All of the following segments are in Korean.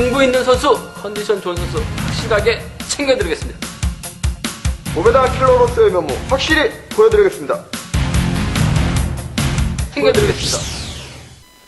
승부 있는 선수, 컨디션 좋은 선수 확실하게 챙겨드리겠습니다. 오베다 킬러로서의 면모 확실히 보여드리겠습니다. 챙겨드리겠습니다.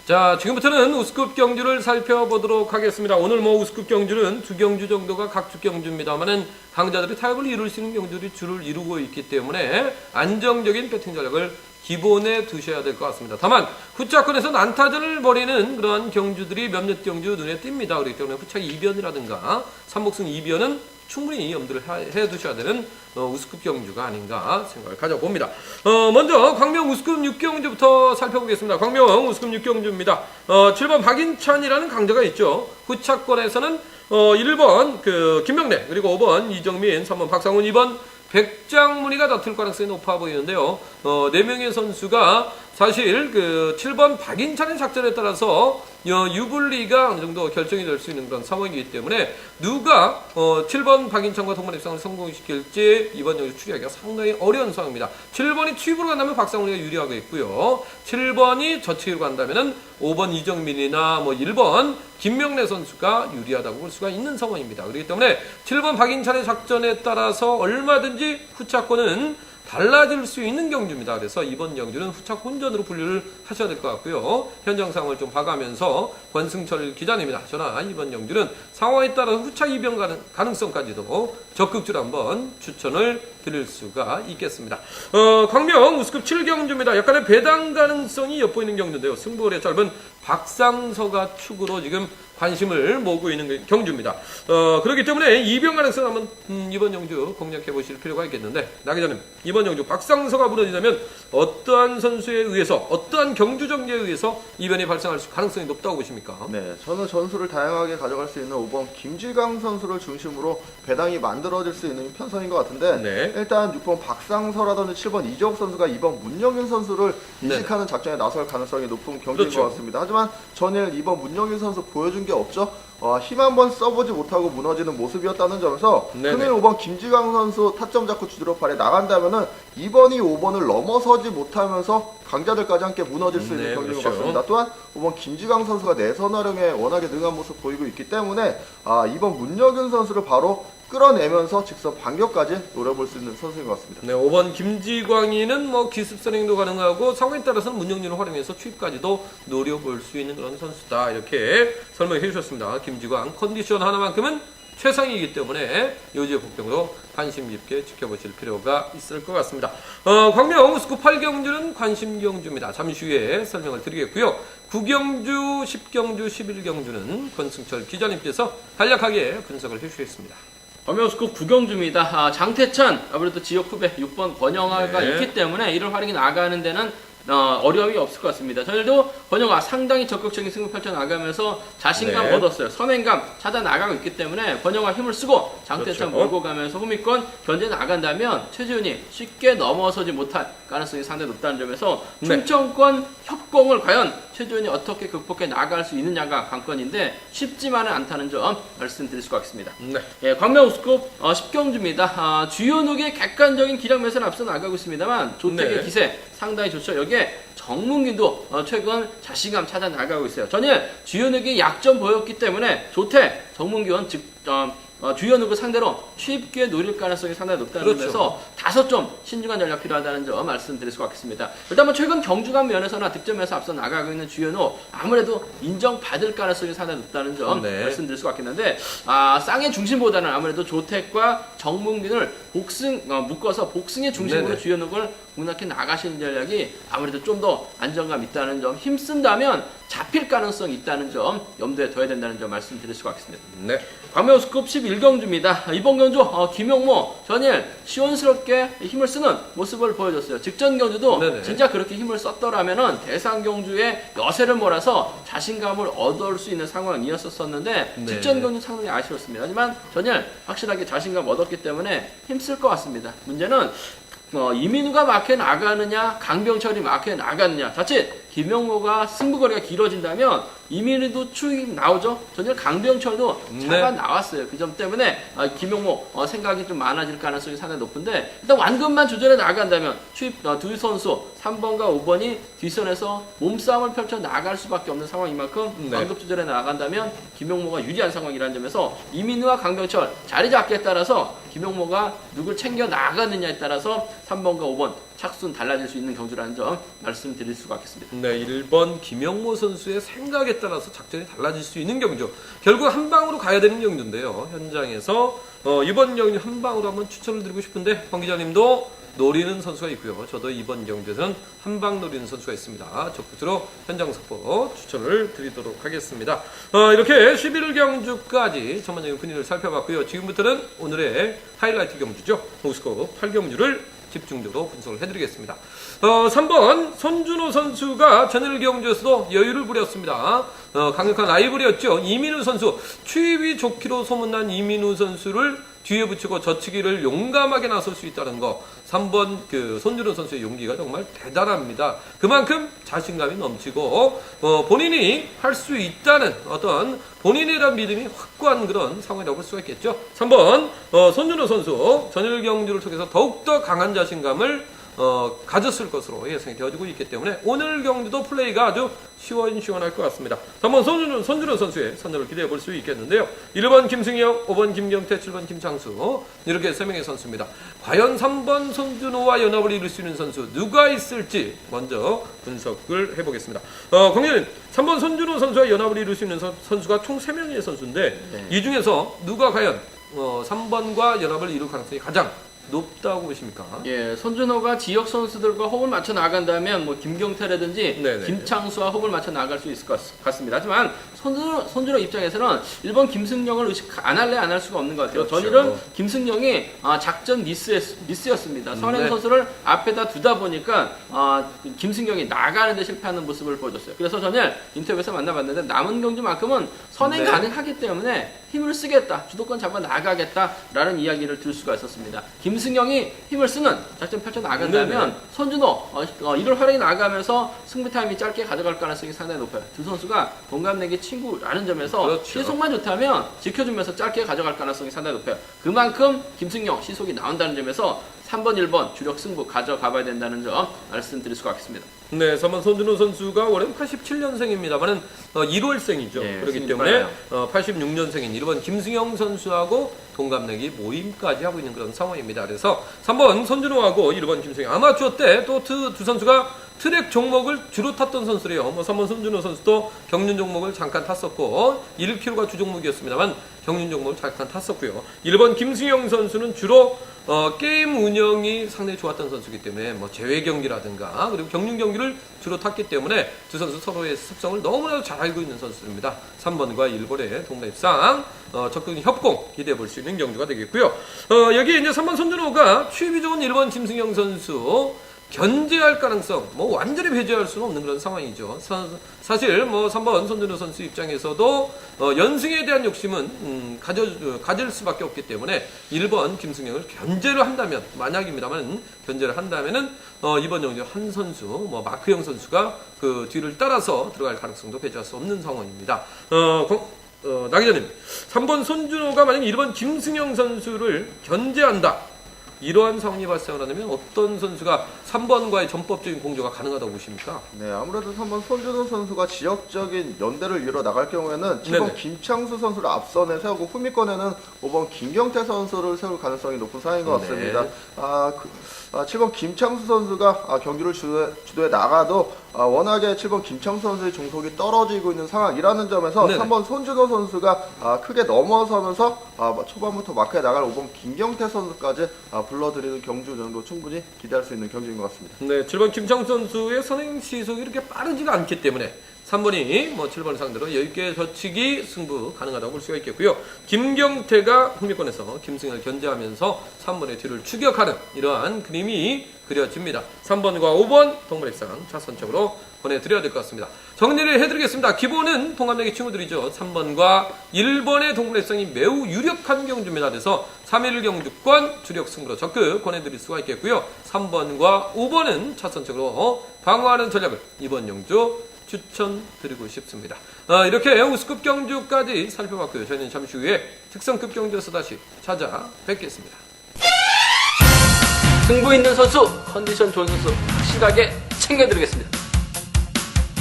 자, 지금부터는 우스급 경주를 살펴보도록 하겠습니다. 오늘 뭐 우스급 경주는 두 경주 정도가 각주 경주입니다만은 강자들이 타협을 이룰 수 있는 경주들이 줄을 이루고 있기 때문에 안정적인 배팅 전략을 기본에 두셔야 될 것 같습니다. 다만 후차권에서 난타전을 벌이는 그러한 경주들이 몇몇 경주 눈에 띕니다. 그렇기 때문에 후차 이변이라든가 삼복승 이변은 충분히 염두를 하- 해 두셔야 되는 어, 우스급 경주가 아닌가 생각을 가져봅니다. 어, 먼저 광명 우스급 6경주부터 살펴보겠습니다. 광명 우스급 6경주입니다. 어, 7번 박인찬이라는 강자가 있죠. 후차권에서는 어, 1번 그 김명래 그리고 5번 이정민, 3번 박상훈, 2번 백장문이가 다툴 가능성이 높아 보이는데요. 어, 4명의 선수가 사실 그 7번 박인찬의 작전에 따라서 어, 유불리가 어느 정도 결정이 될 수 있는 그런 상황이기 때문에 누가 어, 7번 박인찬과 동반 입상을 성공시킬지 이번 여기 추리하기가 상당히 어려운 상황입니다. 7번이 투입으로 간다면 박상훈이가 유리하고 있고요. 7번이 저치기로 간다면은 5번 이정민이나 뭐 1번 김명래 선수가 유리하다고 볼 수가 있는 상황입니다. 그렇기 때문에 7번 박인찬의 작전에 따라서 얼마든지 후차권은 달라질 수 있는 경주입니다. 그래서 이번 경주는 후차 혼전으로 분류를 하셔야 될 것 같고요. 현장 상황을 좀 봐가면서 권승철 기자님이나 저나 이번 경주는 상황에 따라 후차 이변 가능, 가능 성까지도 적극적으로 한번 추천을 드릴 수가 있겠습니다. 어, 광명 우스급 7경주입니다. 약간의 배당 가능성이 엿보이는 경주인데요. 승부의 짧은 박상서가 축으로 지금 관심을 모으고 있는 경주입니다. 어, 그렇기 때문에 이변 가능성 한번 음, 이번 경주 공략해 보실 필요가 있겠는데 나 기자님 이번 경주 박상서가 무너지자면 어떠한 선수에 의해서 어떠한 경주 전개에 의해서 이변이 발생할 수- 가능성이 높다고 보십니까? 네, 저는 전술을 다양하게 가져갈 수 있는 5번 김지강 선수를 중심으로 배당이 만들어질 수 있는 편성인 것 같은데 네. 일단 6번 박상서라든지 7번 이재욱 선수가 2번 문영윤 선수를 네. 이식하는 작전에 나설 가능성이 높은 경기인 그렇죠. 것 같습니다. 하지만 전일 2번 문영윤 선수 보여준 게 없죠. 어, 힘 한번 써보지 못하고 무너지는 모습이었다는 점에서 네네. 금일 5번 김지강 선수 타점 잡고 주드로 팔에 나간다면은 2번이 5번을 넘어서지 못하면서 강자들까지 함께 무너질 수 있는 네, 경기인 것 그렇죠. 같습니다. 또한 5번 김지강 선수가 내선 활용에 워낙에 능한 모습 보이고 있기 때문에 아, 이번 문여균 선수를 바로 끌어내면서 직선 반격까지 노려볼 수 있는 선수인 것 같습니다. 네, 5번 김지광이는 뭐 기습 선행도 가능하고 상황에 따라서는 문영준을 활용해서 투입까지도 노려볼 수 있는 그런 선수다 이렇게 설명해 주셨습니다. 김지광 컨디션 하나만큼은 최상이기 때문에 요지의 복병도 관심 깊게 지켜보실 필요가 있을 것 같습니다. 어, 광명 스쿠 8경주는 관심 경주입니다. 잠시 후에 설명을 드리겠고요. 9경주, 10경주, 11경주는 권승철 기자님께서 간략하게 분석을 해주시겠습니다. 범명스급 구경주입니다. 아, 장태찬 아무래도 지역 후배 6번 권영아가 네. 있기 때문에 이를 활용해 나가는 데는 어, 어려움이 없을 것 같습니다. 저희도 권영아 상당히 적극적인 승부 펼쳐 나가면서 자신감 네. 얻었어요. 선행감 찾아 나가고 있기 때문에 권영아 힘을 쓰고 장태찬 그렇죠. 몰고 가면서 후미권 견제 나간다면 최지훈이 쉽게 넘어서지 못할 가능성이 상당히 높다는 점에서 네. 충청권 협공을 과연 최지훈이 어떻게 극복해 나갈 수 있느냐가 관건인데 쉽지만은 않다는 점 말씀드릴 수가 있습니다. 네. 예, 광명 우스컵 어, 10경주입니다. 아, 주요누의 객관적인 기량 매선 앞서 나가고 있습니다만 조택의 네. 기세 상당히 좋죠. 여기에 정문기도 어, 최근 자신감 찾아 나가고 있어요. 전일 주요누의 약점 보였기 때문에 조택 정문기원 즉 어, 어, 주요누를 상대로 쉽게 노릴 가능성이 상당히 높다는 그렇죠. 점에서 다소 좀 신중한 전략 필요하다는 점 말씀드릴 수가 있겠습니다. 일단 뭐 최근 경주감 면에서나 득점에서 앞서 나가고 있는 주연호 아무래도 인정받을 가능성이 상당히 높다는 점 네. 말씀드릴 수가 있겠는데 아 쌍의 중심보다는 아무래도 조택과 정문균을 복승 어, 묶어서 복승의 중심으로 네네. 주연욱을 공략해 나가시는 전략이 아무래도 좀 더 안정감 있다는 점 힘쓴다면 잡힐 가능성이 있다는 점 염두에 둬야 된다는 점 말씀드릴 수가 있겠습니다. 네. 광명스컵 11 경주입니다. 이번 경주 어, 김용모 전일 시원스럽게 힘을 쓰는 모습을 보여줬어요. 직전 경주도 네네. 진짜 그렇게 힘을 썼더라면은 대상 경주에 여세를 몰아서 자신감을 얻을 수 있는 상황이었었는데 네. 직전 경주 상당히 아쉬웠습니다. 하지만 전일 확실하게 자신감 얻었기 때문에 힘쓸 것 같습니다. 문제는 어, 이민우가 막혀 나가느냐, 강병철이 막혀 나가느냐. 자칫 김영모가 승부거리가 길어진다면 이민희도 추익 나오죠. 전혀 강병철도 네. 차가 나왔어요. 그 점 때문에 아, 김영모 어, 생각이 좀 많아질 가능성이 상당히 높은데 일단 완급만 조절해 나간다면 추입 어, 두 선수 3번과 5번이 뒷선에서 몸싸움을 펼쳐 나갈 수밖에 없는 상황인 만큼 네. 완급 조절해 나간다면 김용모가 유리한 상황이라는 점에서 이민우와 강병철 자리 잡기에 따라서 김용모가 누굴 챙겨 나가느냐에 따라서 3번과 5번 착순 달라질 수 있는 경주라는 점 말씀드릴 수가 있겠습니다. 네, 1번 김영모 선수의 생각에 따라서 작전이 달라질 수 있는 경주. 결국 한 방으로 가야 되는 경주인데요. 현장에서 어, 이번 경주 한 방으로 한번 추천을 드리고 싶은데 황 기자님도 노리는 선수가 있고요. 저도 이번 경주에서는 한 방 노리는 선수가 있습니다. 적극적으로 현장 속보 추천을 드리도록 하겠습니다. 어, 이렇게 11일 경주까지 전반적인 분위기를 살펴봤고요. 지금부터는 오늘의 하이라이트 경주죠. 모스코 8경주를 집중적으로 분석을 해드리겠습니다. 어, 3번 손준호 선수가 전일 경주에서도 여유를 부렸습니다. 어, 강력한 라이벌이었죠. 이민우 선수 추위비 좋기로 소문난 이민우 선수를 뒤에 붙이고 젖히기를 용감하게 나설 수 있다는 거. 3번 그 손준호 선수의 용기가 정말 대단합니다. 그만큼 자신감이 넘치고 어, 본인이 할 수 있다는 어떤 본인에 대한 믿음이 확고한 그런 상황이라고 볼 수가 있겠죠. 3번 어, 손준호 선수 전일 경주를 통해서 더욱더 강한 자신감을 어, 가졌을 것으로 예상이 되어지고 있기 때문에 오늘 경주도 플레이가 아주 시원시원할 것 같습니다. 3번 손준호, 손준호 선수의 선전을 기대해 볼 수 있겠는데요. 1번 김승영, 5번 김경태, 7번 김창수 이렇게 3명의 선수입니다. 과연 3번 손준호와 연합을 이룰 수 있는 선수 누가 있을지 먼저 분석을 해보겠습니다. 어, 광현님 3번 손준호 선수와 연합을 이룰 수 있는 선, 선수가 총 3명의 선수인데 네. 이 중에서 누가 과연 어, 3번과 연합을 이룰 가능성이 가장 높다고 보십니까? 예, 손준호가 지역 선수들과 호흡을 맞춰 나간다면 뭐 김경태라든지 네네. 김창수와 호흡을 맞춰 나갈 수 있을 것 같- 같습니다. 하지만 손준호, 손준호 입장에서는 1번 김승영을 의식 안 할래 안 할 수가 없는 것 같아요. 그렇죠. 전일은 김승영이 아, 작전 미스였, 미스였습니다. 선행 네. 선수를 앞에다 두다 보니까 아, 김승영이 나가는 데 실패하는 모습을 보여줬어요. 그래서 전일 인터뷰에서 만나봤는데 남은 경주만큼은 선행 네. 가능하기 때문에 힘을 쓰겠다, 주도권 잡아 나가겠다라는 이야기를 들 수가 있었습니다. 김 승영이 힘을 쓰는 작전 펼쳐 나간다면 네네. 손준호 어, 어, 이를 활용해 나가면서 승부 타임이 짧게 가져갈 가능성이 상당히 높아요. 두 선수가 동갑내기 친구라는 점에서 그렇죠. 시속만 좋다면 지켜주면서 짧게 가져갈 가능성이 상당히 높아요. 그만큼 김승영 시속이 나온다는 점에서 3번, 1번 주력 승부 가져가 봐야 된다는 점 말씀드릴 수가 있습니다. 네, 3번 손준호 선수가 올해 87년생입니다만은 어, 1월생이죠. 예, 그렇기 때문에. 어, 86년생인 1번 김승영 선수하고 동갑내기 모임까지 하고 있는 그런 상황입니다. 그래서 3번 손준호하고 1번 김승영 아마추어 때 또 두 선수가 트랙 종목을 주로 탔던 선수래요. 뭐 3번 손준호 선수도 경륜 종목을 잠깐 탔었고 1km가 주 종목이었습니다만 경륜 종목을 잠깐 탔었고요. 1번 김승영 선수는 주로 어, 게임 운영이 상당히 좋았던 선수이기 때문에 뭐 제외 경기라든가 그리고 경륜 경기를 주로 탔기 때문에 두 선수 서로의 습성을 너무나도 잘 알고 있는 선수입니다. 3번과 1번의 동갑상 어, 적극 협공 기대해 볼 수 있는 경주가 되겠고요. 어, 여기 이제 3번 손준호가 취입이 좋은 1번 김승영 선수 견제할 가능성, 뭐 완전히 배제할 수는 없는 그런 상황이죠. 사, 실 뭐 3번 손준호 선수 입장에서도 어, 연승에 대한 욕심은 음, 가져, 어, 가질 수밖에 없기 때문에 1번 김승영을 견제를 한다면 만약입니다만 견제를 한다면은 어, 이번 영주 한 선수, 뭐 마크영 선수가 그 뒤를 따라서 들어갈 가능성도 배제할 수 없는 상황입니다. 어, 공- 어, 나 기자님, 3번 손준호가 만약 1번 김승영 선수를 견제한다. 이러한 상황이 발생을 하면 어떤 선수가 3번과의 전법적인 공조가 가능하다고 보십니까? 네, 아무래도 3번 손준호 선수가 지역적인 연대를 이뤄 나갈 경우에는 7번 네네. 김창수 선수를 앞선에 세우고 후미권에는 5번 김경태 선수를 세울 가능성이 높은 상황인 것 네. 같습니다. 아, 그, 아, 7번 김창수 선수가 아, 경기를 주도해, 주도해 나가도 아, 워낙에 7번 김창수 선수의 종속이 떨어지고 있는 상황이라는 점에서 네네. 3번 손준호 선수가 아, 크게 넘어서면서 아, 초반부터 마크에 나갈 5번 김경태 선수까지 아, 불러들이는 경주 정도 충분히 기대할 수 있는 경주인 것 같습니다. 네, 7번 김창수 선수의 선행 시속이 이렇게 빠르지가 않기 때문에 3번이 뭐 7번을 상대로 여유있게 젖히기 승부 가능하다고 볼 수가 있겠고요. 김경태가 흥미권에서 김승현을 견제하면서 3번의 뒤를 추격하는 이러한 그림이 그려집니다. 3번과 5번 동물액상 차선적으로 보내드려야 될 것 같습니다. 정리를 해드리겠습니다. 기본은 동갑내기 친구들이죠. 3번과 1번의 동물액상이 매우 유력한 경주입니다. 그래서 3일 경주권 주력 승부로 적극 권해드릴 수가 있겠고요. 3번과 5번은 차선적으로 방어하는 전략을 이번 영주 추천드리고 싶습니다. 아, 이렇게 우스급 경주까지 살펴봤고요. 저희는 잠시 후에 특성급 경주에서 다시 찾아뵙겠습니다. 승부 있는 선수, 컨디션 좋은 선수 확실하게 챙겨드리겠습니다.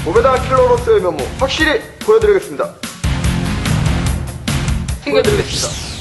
고배당 킬러로서의 면모 확실히 보여드리겠습니다. 챙겨드리겠습니다.